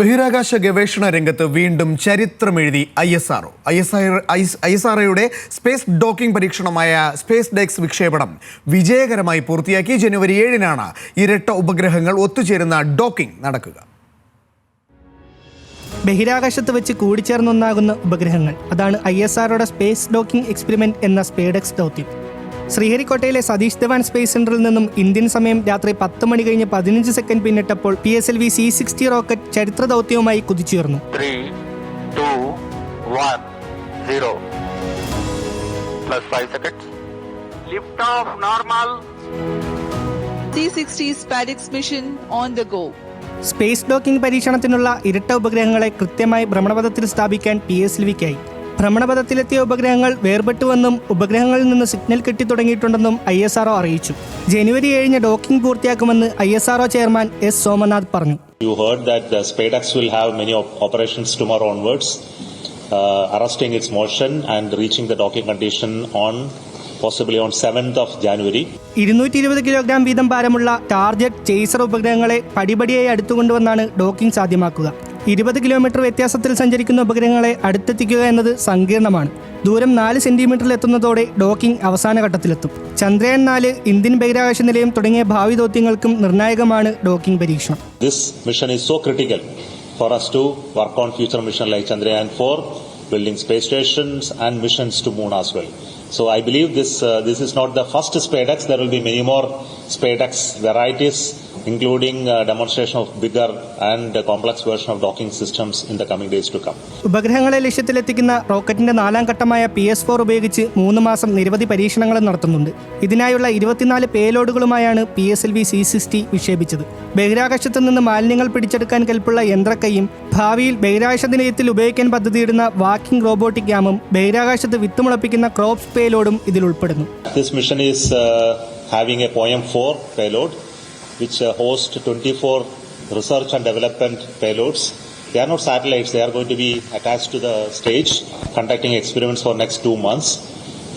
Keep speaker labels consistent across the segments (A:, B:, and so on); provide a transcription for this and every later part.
A: ബഹിരാകാശ ഗവേഷണ രംഗത്ത് വീണ്ടും ചരിത്രമെഴുതി I S R O I S I S space docking പരീക്ഷണമായ സ്പേസ് ഡെക്സ് വിക്ഷേപണം വിജയകരമായി പൂർത്തിയാക്കി ജനുവരി ഏഴിനാണ് ഇരട്ട ഉപഗ്രഹങ്ങൾ ഒത്തുചേരുന്ന ഡോക്കിംഗ് നടക്കുക
B: ബഹിരാകാശത്ത് വെച്ച് കൂടിച്ചേർന്നൊന്നാകുന്ന ഉപഗ്രഹങ്ങൾ അതാണ് ഐ എസ് ആർഒയുടെ സ്പേസ് ഡോക്കിംഗ് എക്സ്പെരിമെന്റ് എന്ന സ്പേഡെക്സ് ദൗത്യം ശ്രീഹരിക്കോട്ടയിലെ സതീഷ് ധവാൻ സ്പേസ് സെന്ററിൽ നിന്നും ഇന്ത്യൻ സമയം രാത്രി പത്ത് മണി കഴിഞ്ഞ് പതിനഞ്ച് സെക്കൻഡ് പിന്നിട്ടപ്പോൾ P S L V C sixty rocket ചരിത്ര ദൗത്യവുമായി കുതിച്ചുയർന്നു
C: mission on go
B: space docking പരീക്ഷണത്തിനുള്ള ഇരട്ട ഉപഗ്രഹങ്ങളെ കൃത്യമായി ഭ്രമണപഥത്തിൽ സ്ഥാപിക്കാൻ പി എസ് എൽ വിക്കായി ഭ്രമണപഥത്തിലെത്തിയ ഉപഗ്രഹങ്ങൾ വേർപെട്ടുവെന്നും ഉപഗ്രഹങ്ങളിൽ നിന്ന് സിഗ്നൽ കിട്ടിത്തുടങ്ങിയിട്ടുണ്ടെന്നും ഐ എസ് ആർഒ അറിയിച്ചു ജനുവരി ഏഴിന് ഡോക്കിംഗ് പൂർത്തിയാക്കുമെന്ന് I S R O chairman S Somanath പറഞ്ഞു
D: you heard that SpaDeX will have many operations tomorrow onwards arresting its motion and reaching the docking condition on possibly on seventh of January
B: ഇരുന്നൂറ്റി ഇരുപത് kilogram വീതം ഭാരമുള്ള target chaser ഉപഗ്രഹങ്ങളെ പടിപടിയായി അടുത്തുകൊണ്ടുവന്നാണ് docking സാധ്യമാക്കുക ഇരുപത് kilometre വ്യത്യാസത്തിൽ സഞ്ചരിക്കുന്ന ഉപഗ്രഹങ്ങളെ അടുത്തെത്തിക്കുക എന്നത് സങ്കീർണമാണ് ദൂരം നാല് സെന്റിമീറ്ററിൽ എത്തുന്നതോടെ ഡോക്കിംഗ് അവസാന ഘട്ടത്തിലെത്തും ചന്ദ്രയാൻ നാല് ഇന്ത്യൻ ബഹിരാകാശ നിലയം തുടങ്ങിയ ഭാവി ദൗത്യങ്ങൾക്കും നിർണായകമാണ് ഡോക്കിംഗ് പരീക്ഷണം
D: this mission is so critical for us to work on future mission like Chandrayaan for building space stations and missions to moon as well So I believe this uh, this is not the first SpaceX. There will be many more SpaceX varieties including uh, demonstration of bigger and uh, complex version of docking systems in the coming days to come.
B: ഉപഗ്രഹങ്ങളെ ലക്ഷ്യത്തിലെത്തിക്കുന്ന റോക്കറ്റിന്റെ നാലാം ഘട്ടമായ P S four ഉപയോഗിച്ച് മൂന്ന് മാസം നിരവധി പരീക്ഷണങ്ങൾ നടത്തുന്നുണ്ട് ഇതിനായുള്ള ഇരുപത്തിനാല് പേലോഡുകളുമായാണ് P S L V C sixty വിക്ഷേപിച്ചത് ബഹിരാകാശത്തു നിന്ന് മാലിന്യങ്ങൾ പിടിച്ചെടുക്കാൻ കെൽപ്പുള്ള യന്ത്രക്കയും ഭാവിയിൽ ബഹിരാകാശ നിലയത്തിൽ ഉപയോഗിക്കാൻ പദ്ധതിയിടുന്ന വാക്കിംഗ് റോബോട്ടിക് ഗ്യാമും ബഹിരാകാശത്ത് വിത്തുമുളപ്പിക്കുന്ന ക്രോപ്സ് പേലോഡും ഇതിൽ ഉൾപ്പെടുന്നു
D: This mission is uh, having a poem 4 payload which uh, host 24 research and development payloads. They are not satellites, they are going to be attached to the stage, conducting experiments for next two months.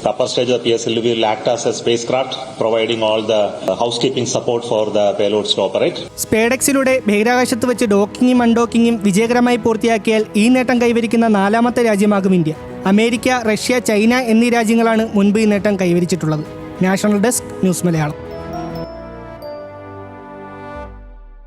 D: The upper stage of the PSLV will act as a spacecraft, providing all the uh, housekeeping support for the payloads to operate.
B: സ്പേഡെക്സിലൂടെ ബഹിരാകാശത്ത് വെച്ച് ഡോക്കിങ്ങും അൺഡോക്കിങ്ങും വിജയകരമായി പൂർത്തിയാക്കിയാൽ ഈ നേട്ടം കൈവരിക്കുന്ന നാലാമത്തെ രാജ്യമാകും ഇന്ത്യ അമേരിക്ക റഷ്യ ചൈന എന്നീ രാജ്യങ്ങളാണ് മുൻപ് ഈ നേട്ടം കൈവരിച്ചിട്ടുള്ളത് നാഷണൽ ഡെസ്ക് ന്യൂസ് മലയാളം